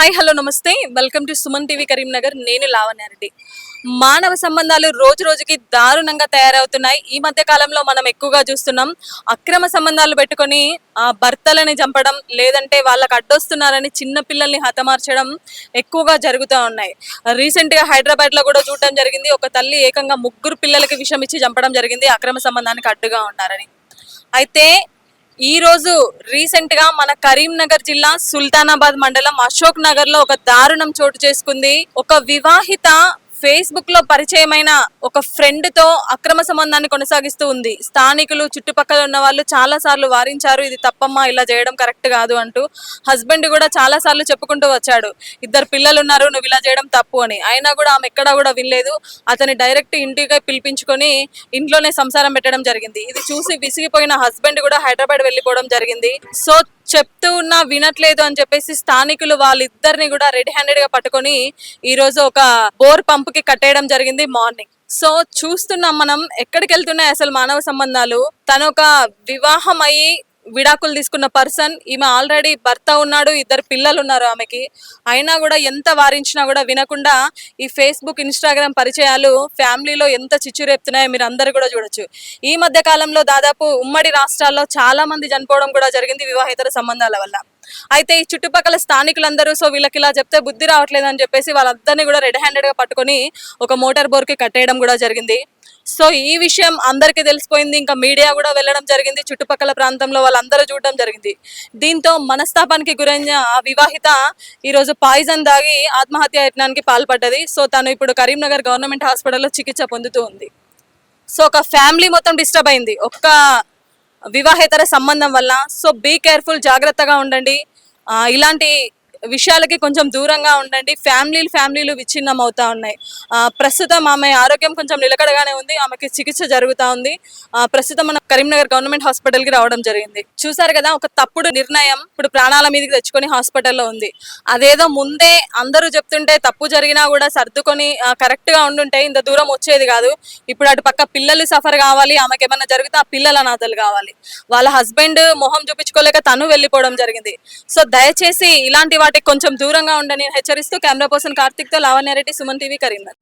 Hi hello నమస్తే. Welcome to Suman TV Karimnagar. నేను లావణ్యారెడ్డి. మానవ సంబంధాలు రోజు రోజుకి దారుణంగా తయారవుతున్నాయి. ఈ మధ్య కాలంలో మనం ఎక్కువగా చూస్తున్నాం అక్రమ సంబంధాలు పెట్టుకొని ఆ భర్తలని చంపడం లేదంటే వాళ్ళకి అడ్డొస్తున్నారని చిన్న పిల్లల్ని హతమార్చడం ఎక్కువగా జరుగుతూ ఉన్నాయి. రీసెంట్గా హైదరాబాద్లో కూడా చూడడం జరిగింది. ఒక తల్లి ఏకంగా ముగ్గురు పిల్లలకి విషం ఇచ్చి చంపడం జరిగింది. అక్రమ సంబంధానికి అడ్డుగా ఉన్నారని. అయితే ఈ రోజు రీసెంట్గా మన కరీంనగర్ జిల్లా సుల్తానాబాద్ మండలం అశోక్ నగర్లో ఒక దారుణం చోటు చేసుకుంది. ఒక వివాహిత ఫేస్బుక్లో పరిచయమైన ఒక ఫ్రెండ్తో అక్రమ సంబంధాన్ని కొనసాగిస్తూ ఉంది. స్థానికులు చుట్టుపక్కల ఉన్న వాళ్ళు చాలా సార్లు వారించారు ఇది తప్పమ్మా ఇలా చేయడం కరెక్ట్ కాదు అంటూ హస్బెండ్ కూడా చాలా సార్లు చెప్పుకుంటూ వచ్చాడు. ఇద్దరు పిల్లలు ఉన్నారు నువ్వు ఇలా చేయడం తప్పు అని. అయినా కూడా ఆమె ఎక్కడా కూడా వినలేదు. అతని డైరెక్ట్ ఇంటికి పిలిపించుకొని ఇంట్లోనే సంసారం పెట్టడం జరిగింది. ఇది చూసి విసిగిపోయిన హస్బెండ్ కూడా హైదరాబాద్ వెళ్ళిపోవడం జరిగింది. సో చెప్తూ ఉన్నా వినట్లేదు అని చెప్పేసి స్థానికులు వాళ్ళిద్దరిని కూడా రెడ్ హ్యాండెడ్గా పట్టుకొని ఈ రోజు ఒక బోర్ పంప్ కి కట్టేయడం జరిగింది మార్నింగ్. సో చూస్తున్నాం మనం ఎక్కడికి వెళ్తున్నాయి అసలు మానవ సంబంధాలు. తను ఒక వివాహం అయ్యి విడాకులు తీసుకున్న పర్సన్ ఈమె ఆల్రెడీ భర్త ఉన్నాడు ఇద్దరు పిల్లలు ఉన్నారు ఆమెకి. అయినా కూడా ఎంత వారించినా కూడా వినకుండా ఈ ఫేస్బుక్ ఇన్స్టాగ్రామ్ పరిచయాలు ఫ్యామిలీలో ఎంత చిచ్చు రేపుతున్నాయో మీరు అందరు కూడా చూడొచ్చు. ఈ మధ్య కాలంలో దాదాపు ఉమ్మడి రాష్ట్రాల్లో చాలా మంది చనిపోవడం కూడా జరిగింది వివాహేతర సంబంధాల వల్ల. అయితే ఈ చుట్టుపక్కల స్థానికులందరూ సో వీళ్ళకి ఇలా చెప్తే బుద్ధి రావట్లేదు అని చెప్పేసి వాళ్ళందరినీ కూడా రెడ్ హ్యాండెడ్గా పట్టుకొని ఒక మోటార్ బోర్కి కట్టేయడం కూడా జరిగింది. సో ఈ విషయం అందరికీ తెలిసిపోయింది. ఇంకా మీడియా కూడా వెళ్ళడం జరిగింది. చుట్టుపక్కల ప్రాంతంలో వాళ్ళందరూ చూడడం జరిగింది. దీంతో మనస్తాపానికి గురైన ఆ వివాహిత ఈరోజు పాయిజన్ దాగి ఆత్మహత్య యత్నానికి పాల్పడ్డది. సో తను ఇప్పుడు కరీంనగర్ గవర్నమెంట్ హాస్పిటల్లో చికిత్స పొందుతూ ఉంది. సో ఒక ఫ్యామిలీ మొత్తం డిస్టర్బ్ అయింది. ఒక్క వివాహేతర సంబంధం వల్ల. సో బీ కేర్ఫుల్ జాగ్రత్తగా ఉండండి. ఇలాంటి విషయాలకి కొంచెం దూరంగా ఉండండి. ఫ్యామిలీలు ఫ్యామిలీలు విచ్ఛిన్నం అవుతా ఉన్నాయి ప్రస్తుతం ఆమె ఆరోగ్యం కొంచెం నిలకడగానే ఉంది. ఆమెకి చికిత్స జరుగుతా ఉంది. ప్రస్తుతం మన కరీంనగర్ గవర్నమెంట్ హాస్పిటల్కి రావడం జరిగింది. చూసారు కదా ఒక తప్పుడు నిర్ణయం ఇప్పుడు ప్రాణాల మీదకి తెచ్చుకొని హాస్పిటల్లో ఉంది. అదేదో ముందే అందరూ చెప్తుంటే తప్పు జరిగినా కూడా సర్దుకొని కరెక్ట్గా ఉండుంటే ఇంత దూరం వచ్చేది కాదు. ఇప్పుడు అటు పక్క పిల్లలు సఫర్ కావాలి ఆమెకి ఏమన్నా జరిగితే ఆ పిల్లల అనాథలు కావాలి. వాళ్ళ హస్బెండ్ మొహం చూపించుకోలేక తను వెళ్ళిపోవడం జరిగింది. సో దయచేసి ఇలాంటి వాటికి కొంచెం దూరంగా ఉండని హెచ్చరిస్తూ camera person కార్తిక్తో Lavanya Reddy Suman TV Karimnagar.